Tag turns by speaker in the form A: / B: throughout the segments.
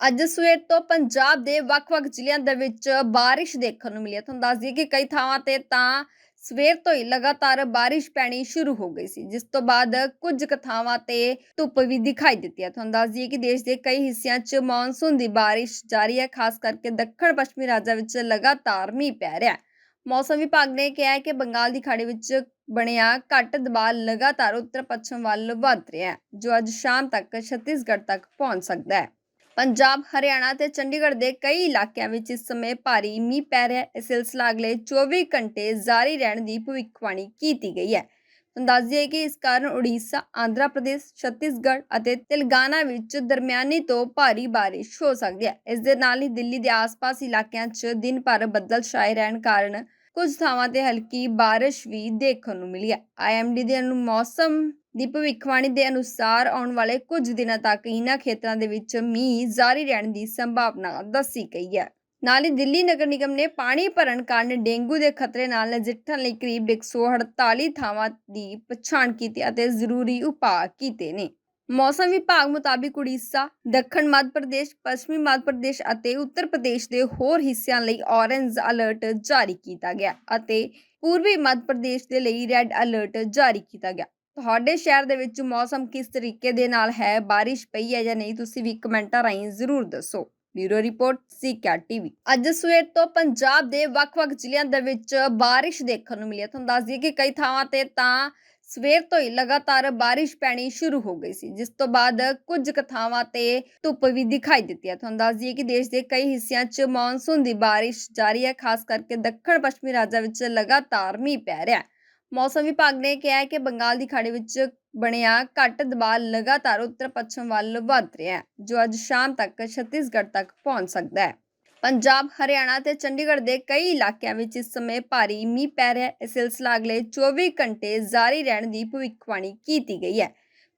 A: ਅੱਜ ਸਵੇਰ ਤੋਂ ਪੰਜਾਬ ਦੇ ਵੱਖ-ਵੱਖ ਜ਼ਿਲ੍ਹਿਆਂ ਦੇ ਵਿੱਚ ਬਾਰਿਸ਼ ਦੇਖਣ ਨੂੰ ਮਿਲੀ ਹੈ। ਤੁਹਾਨੂੰ ਦੱਸ ਦਈਏ ਕਿ ਕਈ ਥਾਵਾਂ ਤੇ ਤਾਂ ਸਵੇਰ ਤੋਂ ਹੀ ਲਗਾਤਾਰ ਬਾਰਿਸ਼ ਪੈਣੀ ਸ਼ੁਰੂ ਹੋ ਗਈ ਸੀ, ਜਿਸ ਤੋਂ ਬਾਅਦ ਕੁਝ ਕੁ ਥਾਵਾਂ ਤੇ ਧੁੱਪ ਵੀ ਦਿਖਾਈ ਦਿੱਤੀ ਹੈ। ਤੁਹਾਨੂੰ ਦੱਸ ਦਈਏ ਕਿ ਦੇਸ਼ ਦੇ ਕਈ ਹਿੱਸਿਆਂ 'ਚ ਮੌਨਸੂਨ ਦੀ ਬਾਰਿਸ਼ ਜਾਰੀ ਹੈ, ਖਾਸ ਕਰਕੇ ਦੱਖਣ ਪੱਛਮੀ ਰਾਜਾਂ ਵਿੱਚ ਲਗਾਤਾਰ ਮੀਂਹ ਪੈ ਰਿਹਾ ਹੈ। ਮੌਸਮ ਵਿਭਾਗ ਨੇ ਕਿਹਾ ਹੈ ਕਿ ਬੰਗਾਲ ਦੀ ਖਾੜੀ ਵਿੱਚ ਬਣਿਆ ਘੱਟ ਦਬਾਅ ਲਗਾਤਾਰ ਉੱਤਰ ਪੱਛਮ ਵੱਲ ਵਧ ਰਿਹਾ ਹੈ, ਜੋ ਅੱਜ ਸ਼ਾਮ ਤੱਕ ਛੱਤੀਸਗੜ੍ਹ ਤੱਕ ਪਹੁੰਚ ਸਕਦਾ ਹੈ। ਪੰਜਾਬ, ਹਰਿਆਣਾ ਤੇ ਚੰਡੀਗੜ੍ਹ ਦੇ ਕਈ ਇਲਾਕਿਆਂ ਵਿੱਚ ਇਸ ਸਮੇਂ ਭਾਰੀ ਮੀਂਹ ਪੈ ਰਿਹਾ ਹੈ। ਇਹ ਸਿਲਸਿਲਾ ਅਗਲੇ 24 ਘੰਟੇ ਜਾਰੀ ਰਹਿਣ ਦੀ ਭਵਿੱਖਬਾਣੀ ਕੀਤੀ ਗਈ ਹੈ। ਤੁਹਾਨੂੰ ਦੱਸ ਕਿ ਇਸ ਕਾਰਨ ਉੜੀਸਾ, ਆਂਧਰਾ ਪ੍ਰਦੇਸ਼, ਛੱਤੀਸਗੜ੍ਹ ਅਤੇ ਤੇਲੰਗਾਨਾ ਵਿੱਚ ਦਰਮਿਆਨੀ ਤੋਂ ਭਾਰੀ ਬਾਰਿਸ਼ ਹੋ ਸਕਦੀ ਹੈ। ਇਸ ਦੇ ਨਾਲ ਹੀ ਦਿੱਲੀ ਦੇ ਆਸ-ਪਾਸ ਇਲਾਕਿਆਂ 'ਚ ਦਿਨ ਭਰ ਬੱਦਲ ਛਾਏ ਰਹਿਣ ਕਾਰਨ ਕੁਝ ਥਾਵਾਂ ਤੇ ਹਲਕੀ ਬਾਰਿਸ਼ ਵੀ ਦੇਖਣ ਨੂੰ ਮਿਲੀ ਹੈ। ਆਈਐਮਡੀ ਦੇ ਅਨੁ ਮੌਸਮ ਦੀ ਭਵਿੱਖਬਾਣੀ ਦੇ ਅਨੁਸਾਰ ਆਉਣ ਵਾਲੇ ਕੁਝ ਦਿਨਾਂ ਤੱਕ ਇਹਨਾਂ ਖੇਤਰਾਂ ਦੇ ਵਿੱਚ ਮੀਂਹ ਜਾਰੀ ਰਹਿਣ ਦੀ ਸੰਭਾਵਨਾ ਦੱਸੀ ਗਈ ਹੈ। ਨਾਲ ਹੀ ਦਿੱਲੀ ਨਗਰ ਨਿਗਮ ਨੇ ਪਾਣੀ ਭਰਨ ਕਾਰਨ ਡੇਂਗੂ ਦੇ ਖਤਰੇ ਨਾਲ ਨਜਿੱਠਣ ਲਈ ਕਰੀਬ 148 ਥਾਵਾਂ ਦੀ ਪਛਾਣ ਕੀਤੀ ਅਤੇ ਜ਼ਰੂਰੀ ਉਪਾਅ ਕੀਤੇ ਨੇ। ਮੌਸਮ ਵਿਭਾਗ ਮੁਤਾਬਿਕ ਉੜੀਸਾ, ਦੱਖਣ ਮੱਧ ਪ੍ਰਦੇਸ਼, ਪੱਛਮੀ ਮੱਧ ਪ੍ਰਦੇਸ਼ ਅਤੇ ਉੱਤਰ ਪ੍ਰਦੇਸ਼ ਦੇ ਹੋਰ ਹਿੱਸਿਆਂ ਲਈ ਔਰੇਂਜ ਅਲਰਟ ਜਾਰੀ ਕੀਤਾ ਗਿਆ ਅਤੇ ਪੂਰਬੀ ਮੱਧ ਪ੍ਰਦੇਸ਼ ਦੇ ਲਈ ਰੈੱਡ ਅਲਰਟ ਜਾਰੀ ਕੀਤਾ ਗਿਆ। ਤੁਹਾਡੇ ਸ਼ਹਿਰ ਦੇ ਵਿੱਚ ਮੌਸਮ ਕਿਸ ਤਰੀਕੇ ਦੇ ਨਾਲ ਹੈ? ਬਾਰਿਸ਼ ਪਈ ਹੈ ਜਾਂ ਨਹੀਂ? ਤੁਸੀਂ ਵੀ ਕਮੈਂਟਾਂ ਰਾਹੀਂ ਜ਼ਰੂਰ ਦੱਸੋ। ਬਿਊਰੋ ਰਿਪੋਰਟ ਸੀਕਾ ਟੀਵੀ। ਅੱਜ ਸਵੇਰ ਤੋਂ ਪੰਜਾਬ ਦੇ ਵੱਖ-ਵੱਖ ਜ਼ਿਲ੍ਹਿਆਂ ਦੇ ਵਿੱਚ ਬਾਰਿਸ਼ ਦੇਖਣ ਨੂੰ ਮਿਲੀ ਹੈ। ਤੁਹਾਨੂੰ ਦੱਸ ਦਈਏ ਕਿ ਕਈ ਥਾਵਾਂ ਤੇ ਤਾਂ ਸਵੇਰ ਤੋਂ ਹੀ ਲਗਾਤਾਰ ਬਾਰਿਸ਼ ਪੈਣੀ ਸ਼ੁਰੂ ਹੋ ਗਈ ਸੀ, ਜਿਸ ਤੋਂ ਬਾਅਦ ਕੁਝ ਕੁ ਥਾਵਾਂ ਤੇ ਧੁੱਪ ਵੀ ਦਿਖਾਈ ਦਿੱਤੀ ਹੈ। ਤੁਹਾਨੂੰ ਦੱਸ ਦਈਏ ਕਿ ਦੇਸ਼ ਦੇ ਕਈ ਹਿੱਸਿਆਂ 'ਚ ਮੌਨਸੂਨ ਦੀ ਬਾਰਿਸ਼ ਜਾਰੀ ਹੈ, ਖਾਸ ਕਰਕੇ ਦੱਖਣ ਪੱਛਮੀ ਰਾਜਾਂ ਵਿੱਚ ਲਗਾਤਾਰ ਮੀਂਹ ਪੈ ਰਿਹਾ ਹੈ। ਮੌਸਮ ਵਿਭਾਗ ਨੇ ਕਿਹਾ ਹੈ ਕਿ ਬੰਗਾਲ ਦੀ ਖਾੜੀ ਵਿੱਚ ਬਣਿਆ ਘੱਟ ਦਬਾਅ ਲਗਾਤਾਰ ਉੱਤਰ ਪੱਛਮ ਵੱਲ ਵਧ ਰਿਹਾ ਹੈ, ਜੋ ਅੱਜ ਸ਼ਾਮ ਤੱਕ ਛੱਤੀਸਗੜ੍ਹ ਤੱਕ ਪਹੁੰਚ ਸਕਦਾ ਹੈ। ਪੰਜਾਬ, ਹਰਿਆਣਾ ਤੇ ਚੰਡੀਗੜ੍ਹ ਦੇ ਕਈ ਇਲਾਕਿਆਂ ਵਿੱਚ ਇਸ ਸਮੇਂ ਭਾਰੀ ਮੀਂਹ ਪੈ ਰਿਹਾ ਹੈ। ਇਹ ਸਿਲਸਿਲਾ ਅਗਲੇ 24 ਘੰਟੇ ਜਾਰੀ ਰਹਿਣ ਦੀ ਭਵਿੱਖਬਾਣੀ ਕੀਤੀ ਗਈ ਹੈ।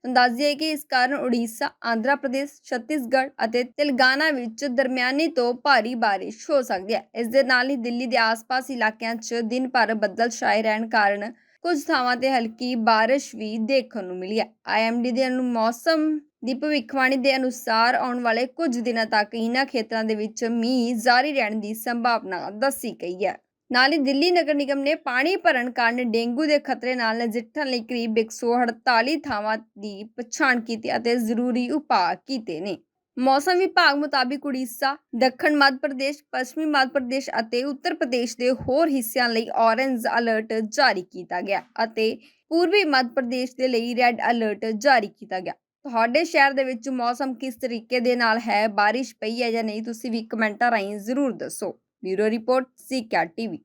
A: ਤੁਹਾਨੂੰ ਦੱਸ ਦਈਏ ਕਿ ਇਸ ਕਾਰਨ ਉੜੀਸਾ, ਆਂਧਰਾ ਪ੍ਰਦੇਸ਼, ਛੱਤੀਸਗੜ੍ਹ ਅਤੇ ਤੇਲੰਗਾਨਾ ਵਿੱਚ ਦਰਮਿਆਨੀ ਤੋਂ ਭਾਰੀ ਬਾਰਿਸ਼ ਹੋ ਸਕਦੀ ਹੈ। ਇਸ ਦੇ ਨਾਲ ਹੀ ਦਿੱਲੀ ਦੇ ਆਸ-ਪਾਸ ਇਲਾਕਿਆਂ 'ਚ ਦਿਨ ਭਰ ਬੱਦਲ ਛਾਏ ਰਹਿਣ ਕਾਰਨ ਕੁਝ ਥਾਵਾਂ ਤੇ ਹਲਕੀ ਬਾਰਿਸ਼ ਵੀ ਦੇਖਣ ਨੂੰ ਮਿਲੀ ਹੈ। ਆਈਐਮਡੀ ਦੇ ਅਨੁ, ਮੌਸਮ ਦੀ ਭਵਿੱਖਬਾਣੀ ਦੇ ਅਨੁਸਾਰ ਆਉਣ ਵਾਲੇ ਕੁਝ ਦਿਨਾਂ ਤੱਕ ਇਹਨਾਂ ਖੇਤਰਾਂ ਦੇ ਵਿੱਚ ਮੀਂਹ ਜਾਰੀ ਰਹਿਣ ਦੀ ਸੰਭਾਵਨਾ ਦੱਸੀ ਗਈ ਹੈ। ਨਾਲ ਹੀ ਦਿੱਲੀ ਨਗਰ ਨਿਗਮ ਨੇ ਪਾਣੀ ਭਰਨ ਕਾਰਨ ਡੇਂਗੂ ਦੇ ਖਤਰੇ ਨਾਲ ਨਜਿੱਠਣ ਲਈ ਕਰੀਬ 148 ਥਾਵਾਂ ਦੀ ਪਛਾਣ ਕੀਤੀ ਅਤੇ ਜ਼ਰੂਰੀ ਉਪਾਅ ਕੀਤੇ ਨੇ। ਮੌਸਮ ਵਿਭਾਗ ਮੁਤਾਬਿਕ ਉੜੀਸਾ, ਦੱਖਣ ਮੱਧ ਪ੍ਰਦੇਸ਼, ਪੱਛਮੀ ਮੱਧ ਪ੍ਰਦੇਸ਼ ਅਤੇ ਉੱਤਰ ਪ੍ਰਦੇਸ਼ ਦੇ ਹੋਰ ਹਿੱਸਿਆਂ ਲਈ ਔਰੇਂਜ ਅਲਰਟ ਜਾਰੀ ਕੀਤਾ ਗਿਆ ਅਤੇ ਪੂਰਬੀ ਮੱਧ ਪ੍ਰਦੇਸ਼ ਦੇ ਲਈ ਰੈੱਡ ਅਲਰਟ ਜਾਰੀ ਕੀਤਾ ਗਿਆ। ਤੁਹਾਡੇ ਸ਼ਹਿਰ ਦੇ ਵਿੱਚ ਮੌਸਮ ਕਿਸ ਤਰੀਕੇ ਦੇ ਨਾਲ ਹੈ? ਬਾਰਿਸ਼ ਪਈ ਹੈ ਜਾਂ ਨਹੀਂ? ਤੁਸੀਂ ਵੀ ਕਮੈਂਟਾਂ ਰਾਹੀਂ ਜ਼ਰੂਰ ਦੱਸੋ। ਬਿਊਰੋ ਰਿਪੋਰਟ ਸੀਕਾ ਟੀਵੀ